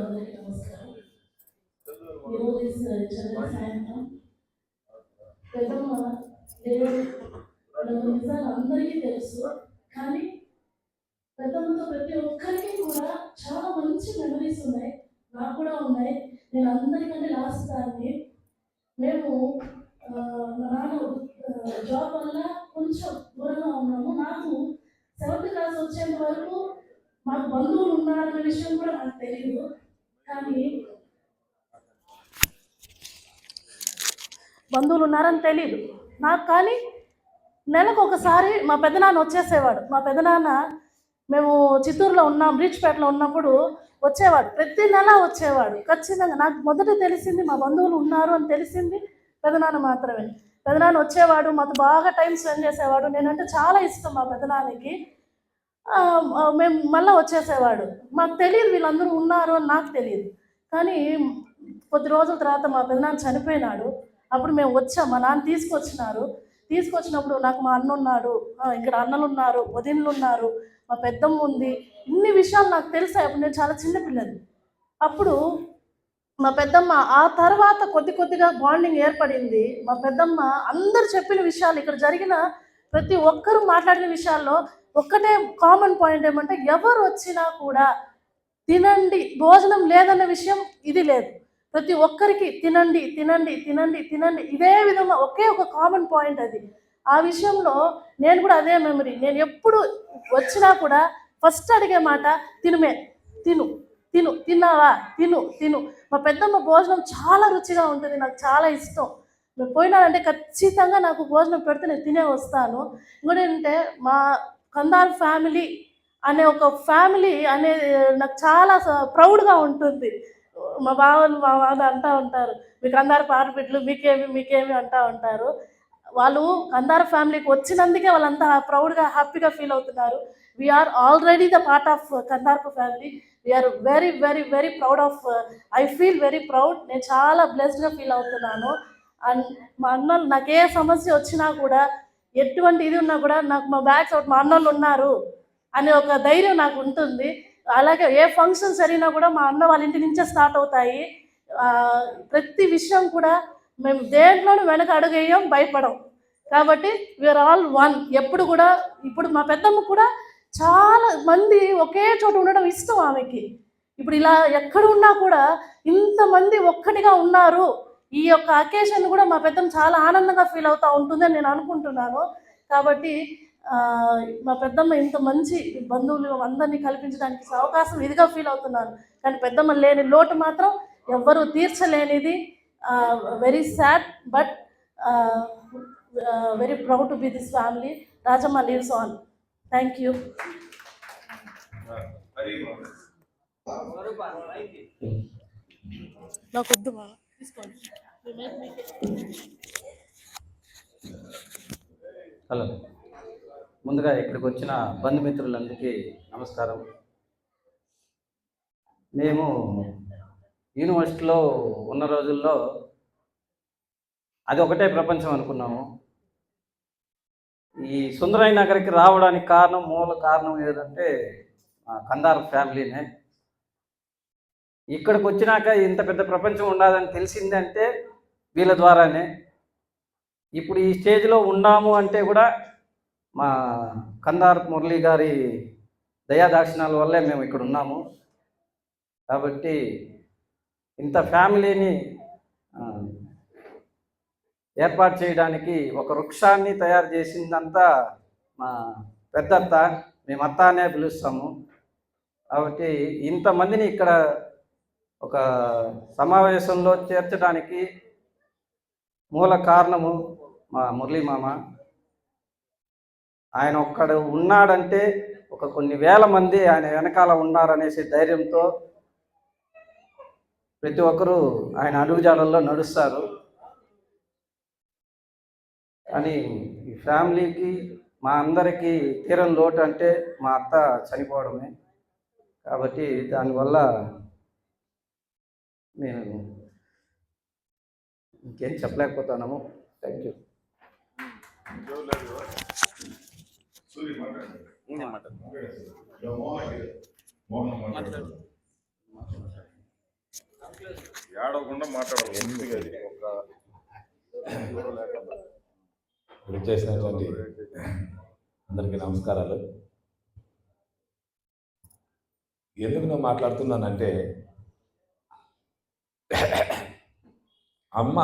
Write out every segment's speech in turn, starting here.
అందరికీ నమస్కారం. ఈరోజు చదివిన సాయంత్రం పెద్దమ్మ దేవుడు నిజాలు అందరికీ తెలుసు. కానీ పెద్దమ్మతో ప్రతి ఒక్కరికి కూడా చాలా మంచి మెమరీస్ ఉన్నాయి. నాకు కూడా ఉన్నాయి. నేను అందరికంటే లాస్ట్ దాన్ని. మేము మా నాన్న జాబ్ వల్ల కొంచెం దూరంగా ఉన్నాము. నాకు సెవెంత్ క్లాస్ వచ్చేంత వరకు మాకు బంధువులు ఉన్నారన్న విషయం కూడా నాకు తెలియదు కానీ బంధువులు ఉన్నారని తెలియదు నాకు కానీ నెలకు ఒకసారి మా పెదనాన్న వచ్చేసేవాడు. మా పెదనాన్న మేము చిత్తూరులో ఉన్నాం బ్రిడ్జ్పేటలో ఉన్నప్పుడు వచ్చేవాడు. ప్రతి నెల వచ్చేవాడు. ఖచ్చితంగా నాకు మొదట తెలిసింది మా బంధువులు ఉన్నారు అని తెలిసింది పెదనాన్న మాత్రమే. పెదనాన్న వచ్చేవాడు మాతో బాగా టైం స్పెండ్ చేసేవాడు. నేనంటే చాలా ఇష్టం మా పెదనాన్నకి. మేము మళ్ళీ వచ్చేసేవాడు. మాకు తెలియదు వీళ్ళందరూ ఉన్నారు అని నాకు తెలియదు. కానీ కొద్ది రోజుల తర్వాత మా పెదనాన్న చనిపోయినాడు. అప్పుడు మేము వచ్చాం. మా నాన్న తీసుకొచ్చినారు. తీసుకొచ్చినప్పుడు నాకు మా అన్న ఉన్నాడు ఇక్కడ అన్నలు ఉన్నారు వదినలు ఉన్నారు మా పెద్దమ్మ ఉంది. ఇన్ని విషయాలు నాకు తెలిసాయి. అప్పుడు నేను చాలా చిన్నపిల్లని అప్పుడు మా పెద్దమ్మ ఆ తర్వాత కొద్ది కొద్దిగా బాండింగ్ ఏర్పడింది. మా పెద్దమ్మ అందరు చెప్పిన విషయాలు ఇక్కడ జరిగిన ప్రతి ఒక్కరూ మాట్లాడిన విషయాల్లో ఒక్కటే కామన్ పాయింట్ ఏమంటే ఎవరు వచ్చినా కూడా తినండి భోజనం లేదన్న విషయం ఇది లేదు. ప్రతి ఒక్కరికి తినండి తినండి తినండి తినండి ఇదే విధంగా ఒకే ఒక కామన్ పాయింట్ అది. ఆ విషయంలో నేను కూడా అదే మెమరీ నేను ఎప్పుడు వచ్చినా కూడా ఫస్ట్ అడిగే మాట తినుమే తిను తిను తిన్నావా? తిను తిను. మా పెద్దమ్మ భోజనం చాలా రుచిగా ఉంటుంది నాకు చాలా ఇష్టం. నేను పోయినానంటే ఖచ్చితంగా నాకు భోజనం పెడితే నేను తినే వస్తాను. ఇంకోటి ఏంటంటే మా కందార్ ఫ్యామిలీ అనే ఒక ఫ్యామిలీ అనే నాకు చాలా ప్రౌడ్గా ఉంటుంది. మా బావలు మా వాళ్ళు అంటూ ఉంటారు మీకు కందారు పారబిడ్లు మీకేమి మీకేమి అంటూ ఉంటారు. వాళ్ళు కందార ఫ్యామిలీకి వచ్చినందుకే వాళ్ళంతా ప్రౌడ్గా హ్యాపీగా ఫీల్ అవుతున్నారు. We are already the part of Kandarpu family. We are very very very proud of I feel very proud నేను చాలా బ్లెస్డ్గా ఫీల్ అవుతున్నాను. అండ్ మా అన్నలు నాకు ఏ సమస్య వచ్చినా కూడా ఎటువంటి ఇది ఉన్నా కూడా నాకు మా బ్యాగ్స్ ఒకటి మా అన్నలు ఉన్నారు అనే ఒక ధైర్యం నాకు ఉంటుంది. అలాగే ఏ ఫంక్షన్ జరిగినా కూడా మా అన్న వాళ్ళ ఇంటి నుంచే స్టార్ట్ అవుతాయి. ప్రతి విషయం కూడా మేము దేంట్లోనూ వెనక అడుగేయం భయపడం. కాబట్టి వీఆర్ ఆల్ వన్ ఎప్పుడు కూడా ఇప్పుడు మా పెద్దమ్మ కూడా చాలా మంది ఒకే చోట ఉండడం ఇష్టం ఆమెకి. ఇప్పుడు ఇలా ఎక్కడ ఉన్నా కూడా ఇంతమంది ఒక్కటిగా ఉన్నారు. ఈ యొక్క అకేషన్ కూడా మా పెద్దమ్మ చాలా ఆనందంగా ఫీల్ అవుతూ ఉంటుందని నేను అనుకుంటున్నాను. కాబట్టి ఆ, మా పెద్దమ్మ ఇంత మంచి బంధువులు అందరినీ కల్పించడానికి అవకాశం ఇదిగా ఫీల్ అవుతున్నాను. కానీ పెద్దమ్మ లేని లోటు మాత్రం ఎవ్వరూ తీర్చలేనిది very sad but very proud to be this family Rajamma leaves on. Thank you నాకు వద్దు మా. హలో. ముందుగా ఇక్కడికి వచ్చిన బంధుమిత్రులందరికీ నమస్కారం. మేము యూనివర్సిటీలో ఉన్న రోజుల్లో అది ఒకటే ప్రపంచం అనుకున్నాము. ఈ సుందరయ్య నగర్కి రావడానికి కారణం మూల కారణం ఏదంటే మా కందార్ ఫ్యామిలీనే. ఇక్కడికి వచ్చినాక ఇంత పెద్ద ప్రపంచం ఉండదని తెలిసిందంటే వీళ్ళ ద్వారానే. ఇప్పుడు ఈ స్టేజ్లో ఉన్నాము అంటే కూడా మా కందార్ మురళి గారి దయాదాక్షిణాల వల్లే మేము ఇక్కడ ఉన్నాము. కాబట్టి ఇంత ఫ్యామిలీని ఏర్పాటు చేయడానికి ఒక వృక్షాన్ని తయారు చేసిందంతా మా పెద్దత్త మేము అత్త అనే పిలుస్తాము. కాబట్టి ఇంతమందిని ఇక్కడ ఒక సమావేశంలో చేర్చడానికి మూల కారణము మా మురళీ మామ. ఆయన ఒక్కడు ఉన్నాడంటే ఒక కొన్ని వేల మంది ఆయన వెనకాల ఉన్నారనేసి ధైర్యంతో ప్రతి ఒక్కరూ ఆయన అడుగుజాడల్లో నడుస్తారు. కానీ ఈ ఫ్యామిలీకి మా అందరికీ తీరం లోటు అంటే మా అత్త చనిపోవడమే. కాబట్టి దానివల్ల నేను ఇంకేం చెప్పలేకపోతున్నాము. థ్యాంక్ యూ ఏడవకుండా మాట్లాడాలి ఇప్పుడు చేసినటువంటి అందరికీ నమస్కారాలు. ఎందుకు నేను మాట్లాడుతున్నానంటే అమ్మ.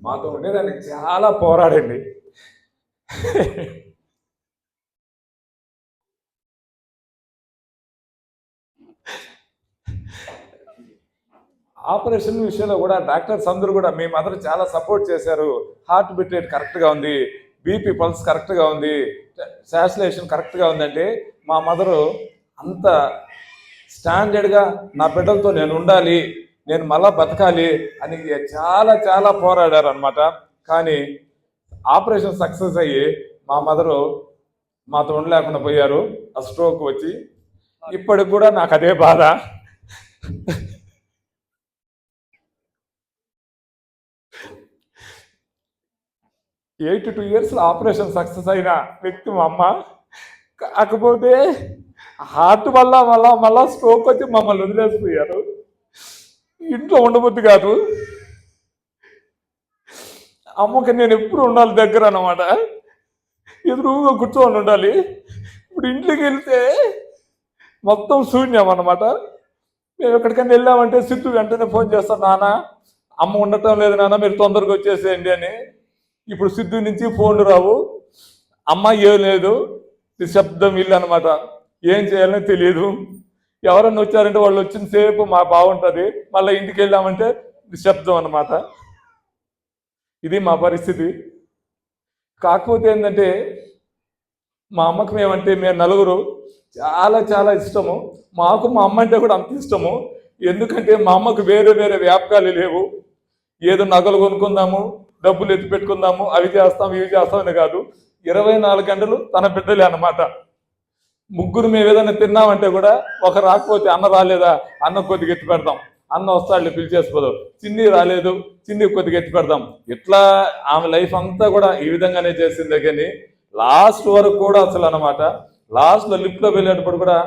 మాతో ఉండేదానికి చాలా పోరాడండి. ఆపరేషన్ విషయంలో కూడా డాక్టర్స్ అందరూ కూడా మీ మదర్ చాలా సపోర్ట్ చేశారు. హార్ట్ బీట్ రేట్ కరెక్ట్గా ఉంది. బీపీ పల్స్ కరెక్ట్గా ఉంది. శాచులేషన్ కరెక్ట్గా ఉందంటే మా మదరు అంత స్టాండర్డ్గా నా బిడ్డలతో నేను ఉండాలి నేను మళ్ళా బతకాలి అని చాలా చాలా పోరాడారు అనమాట కానీ ఆపరేషన్ సక్సెస్ అయ్యి మా మదరు మాతో ఉండలేకుండా పోయారు ఆ స్ట్రోక్ వచ్చి. ఇప్పటికి కూడా నాకు అదే బాధ. ఎయిట్ టూ ఇయర్స్లో ఆపరేషన్ సక్సెస్ అయిన వ్యక్తి మా అమ్మ. కాకపోతే హార్ట్ వల్ల మళ్ళా మళ్ళా స్ట్రోక్ వచ్చి మమ్మల్ని వదిలేసిపోయారు. ఇంట్లో ఉండబుద్ధి కాదు. అమ్మకి నేను ఎప్పుడు ఉండాలి దగ్గర అన్నమాట. ఎదురుగా కూర్చొని ఉండాలి. ఇప్పుడు ఇంట్లోకి వెళ్తే మొత్తం శూన్యం అన్నమాట. మేము ఎక్కడికైనా వెళ్ళామంటే సిద్ధు వెంటనే ఫోన్ చేస్తాను నాన్న అమ్మ ఉండటం లేదు నాన్న మీరు తొందరగా వచ్చేసేయండి అని. ఇప్పుడు సిద్ధు నుంచి ఫోన్లు రావు. అమ్మ ఏం లేదు. నిశ్శబ్దం ఇల్లు అనమాట ఏం చేయాలో తెలియదు ఎవరన్నా వచ్చారంటే వాళ్ళు వచ్చిన సేపు మా బాగుంటుంది మళ్ళీ ఇంటికి వెళ్ళామంటే నిశ్శబ్దం అన్నమాట. ఇది మా పరిస్థితి. కాకపోతే ఏంటంటే మా అమ్మకు మేమంటే మేము నలుగురు చాలా చాలా ఇష్టము. మాకు మా అమ్మ అంటే కూడా అంత ఇష్టము. ఎందుకంటే మా అమ్మకు వేరే వేరే వ్యాపకాలు లేవు. ఏదో నగలు కొనుక్కుందాము డబ్బులు ఎత్తి పెట్టుకుందాము అవి చేస్తాం ఇవి చేస్తామని కాదు. ఇరవై నాలుగు గంటలు తన బిడ్డలే అన్నమాట. ముగ్గురు మేము ఏదైనా తిన్నామంటే కూడా ఒక రాకపోతే అన్న రాలేదా? అన్న కొద్దిగా ఎత్తి పెడతాం. అన్న వస్తాడు పిలిచేసిపోదు. చిన్ని రాలేదు చిన్ని కొద్దిగా ఎత్తి పెడతాం. ఇట్లా ఆమె లైఫ్ అంతా కూడా ఈ విధంగానే చేసిందే కానీ లాస్ట్ వరకు కూడా అసలు అనమాట లాస్ట్లో లిఫ్ట్లో వెళ్ళేటప్పుడు కూడా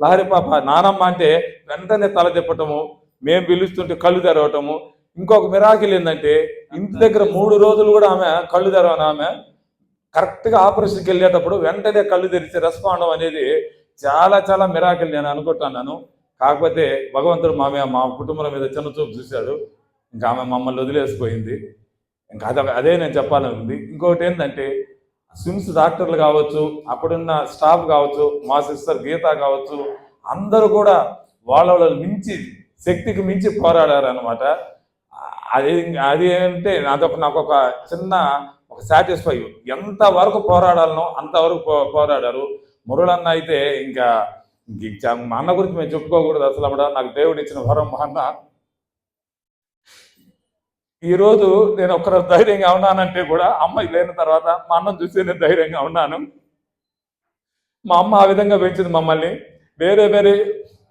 లహరి పాప నానమ్మ అంటే వెంటనే తల తిప్పటము మేము పిలుస్తుంటే కళ్ళు తెరవటము. ఇంకొక మిరాకిల్ ఏంటంటే ఇంటి దగ్గర మూడు రోజులు కూడా ఆమె కళ్ళు తెరవని ఆమె కరెక్ట్గా ఆపరేషన్కి వెళ్ళేటప్పుడు వెంటనే కళ్ళు తెరిచి రెస్పాండ్ అనేది చాలా చాలా మిరాకిల్ నేను అనుకుంటున్నాను కాకపోతే భగవంతుడు మా మా కుటుంబం మీద చిన్న చూపు చూశాడు. ఇంకా ఆమె మమ్మల్ని వదిలేసిపోయింది. ఇంకా అదొక అదే నేను చెప్పాలనుంది ఇంకొకటి ఏంటంటే స్విమ్స్ డాక్టర్లు కావచ్చు అప్పుడున్న స్టాఫ్ కావచ్చు మా సిస్టర్ గీత కావచ్చు అందరూ కూడా వాళ్ళ మించి శక్తికి మించి పోరాడారు అనమాట అది అది ఏంటంటే నాదొక నాకు ఒక చిన్న ఒక సాటిస్ఫై ఎంత వరకు పోరాడాలనో అంతవరకు పో పోరాడారు. మురళన్న అయితే ఇంకా మా అన్న గురించి మేము చెప్పుకోకూడదు అసలు అమ్మడా నాకు దేవుడు ఇచ్చిన వరం మా అన్న. ఈరోజు రోజు నేను ఒక్కరు ధైర్యంగా ఉన్నానంటే కూడా అమ్మాయి లేని తర్వాత మా అన్నం చూసి నేను ధైర్యంగా ఉన్నాను. మా అమ్మ ఆ విధంగా పెంచింది మమ్మల్ని. వేరే వేరే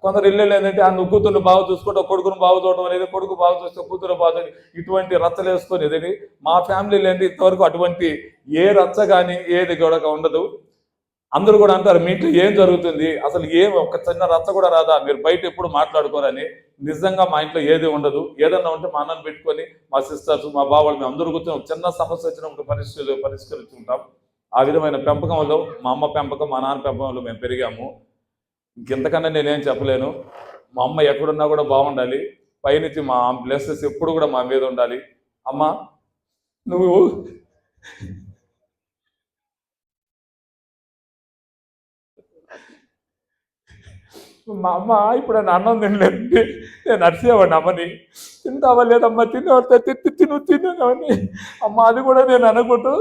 కొందరు ఇల్లు ఏంటంటే ఆ నువ్వు బాగా చూసుకుంటే కొడుకును బాగా చూడడం అనేది కొడుకు బాగా చూస్తే కూతురు బాగా ఇటువంటి రచ్చలు వేసుకునేది మా ఫ్యామిలీలో ఏంటి ఇంతవరకు అటువంటి ఏ రచ్చ కానీ ఏది కూడా ఉండదు. అందరూ కూడా అంటారు మీ ఇంట్లో ఏం జరుగుతుంది? అసలు ఏం ఒక చిన్న రచ్చ కూడా రాదా? మీరు బయట ఎప్పుడు మాట్లాడుకోరని. నిజంగా మా ఇంట్లో ఏది ఉండదు. ఏదన్నా ఉంటే మా అన్నను పెట్టుకొని మా సిస్టర్స్ మా బావాళ్ళు మేము అందరూ కూర్చొని ఒక చిన్న సమస్య వచ్చినప్పుడు పరిస్థితులు పరిష్కరించుకుంటాం ఆ విధమైన పెంపకంలో మా అమ్మ పెంపకం మా నాన్న పెంపకంలో మేము పెరిగాము. ఇంకెంతకన్నా నేనేం చెప్పలేను. మా అమ్మ ఎక్కడున్నా కూడా బాగుండాలి. పైనుంచి మా బ్లెస్సెస్ ఎప్పుడు కూడా మా మీద ఉండాలి. అమ్మ నువ్వు మా అమ్మ ఇప్పుడు నేను అన్నం తినలేదండి. నేను అరిసేవాడిని అమ్మని తింటావా లేదమ్మా? తినేవాడితే తిట్టి తిను తిన్నావని అమ్మ అది కూడా నేను అనుకుంటూ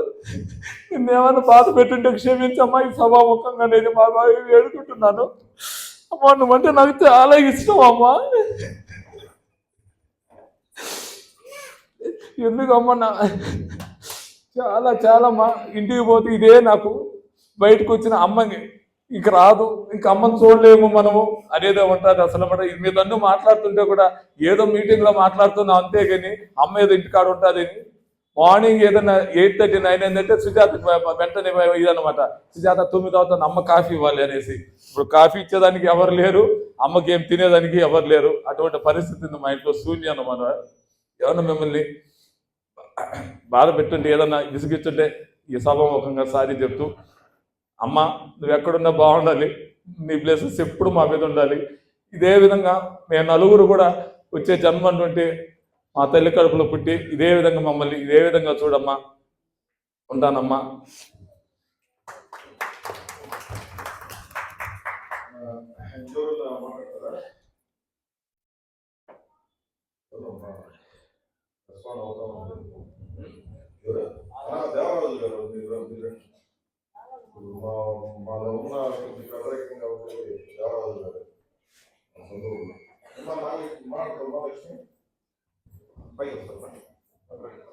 నిన్నేమైనా బాధ పెట్టుంటే క్షమించమ్మా. ఈ సభాముఖంగా నేను మా బావి వేడుకుంటున్నాను. అమ్మా నువ్వంటే నాకు చాలా ఇష్టం అమ్మా. ఎందుకమ్మా నా చాలా చాలా మా ఇంటికి పోతే ఇదే నాకు. బయటకు వచ్చిన అమ్మకి ఇంక రాదు ఇంక అమ్మని చూడలేము మనము అనేదో ఉంటారు అసలు మన మీద అన్నీ మాట్లాడుతుంటే కూడా ఏదో మీటింగ్లో మాట్లాడుతున్నాం అంతే కానీ అమ్మ ఏదో ఇంటికాడ ఉంటుంది మార్నింగ్ ఏదైనా ఎయిట్ థర్టీ నైన్ అయిందంటే సుజాత వెంటనే ఇదనమాట సుజాత తొమ్మిది అవుతుంది అమ్మ కాఫీ ఇవ్వాలి అనేసి. ఇప్పుడు కాఫీ ఇచ్చేదానికి ఎవరు లేరు అమ్మకి ఏం తినేదానికి ఎవరు లేరు. అటువంటి పరిస్థితి ఉంది మా ఇంట్లో శూన్యం అనమాట ఎవరన్నా మిమ్మల్ని బాధ పెట్టుంటే ఏదన్నా విసిగిస్తుంటే ఈ సభాముఖంగా సారి చెప్తూ అమ్మ నువ్వు ఎక్కడున్నా బాగుండాలి. నీ ప్లేసెస్ ఎప్పుడు మా మీద ఉండాలి. ఇదే విధంగా మేము నలుగురు కూడా వచ్చే జన్మ అంటుంటే మా తల్లి కడుపులో పుట్టి ఇదే విధంగా మమ్మల్ని ఇదే విధంగా చూడమ్మా. ఉంటానమ్మా. దేవరాజు గారు మీరు మీరు ఇప్పుడు మా మాలో ఉన్న కొద్ది వ్యతిరేకంగా ఉన్నది దేవరాజు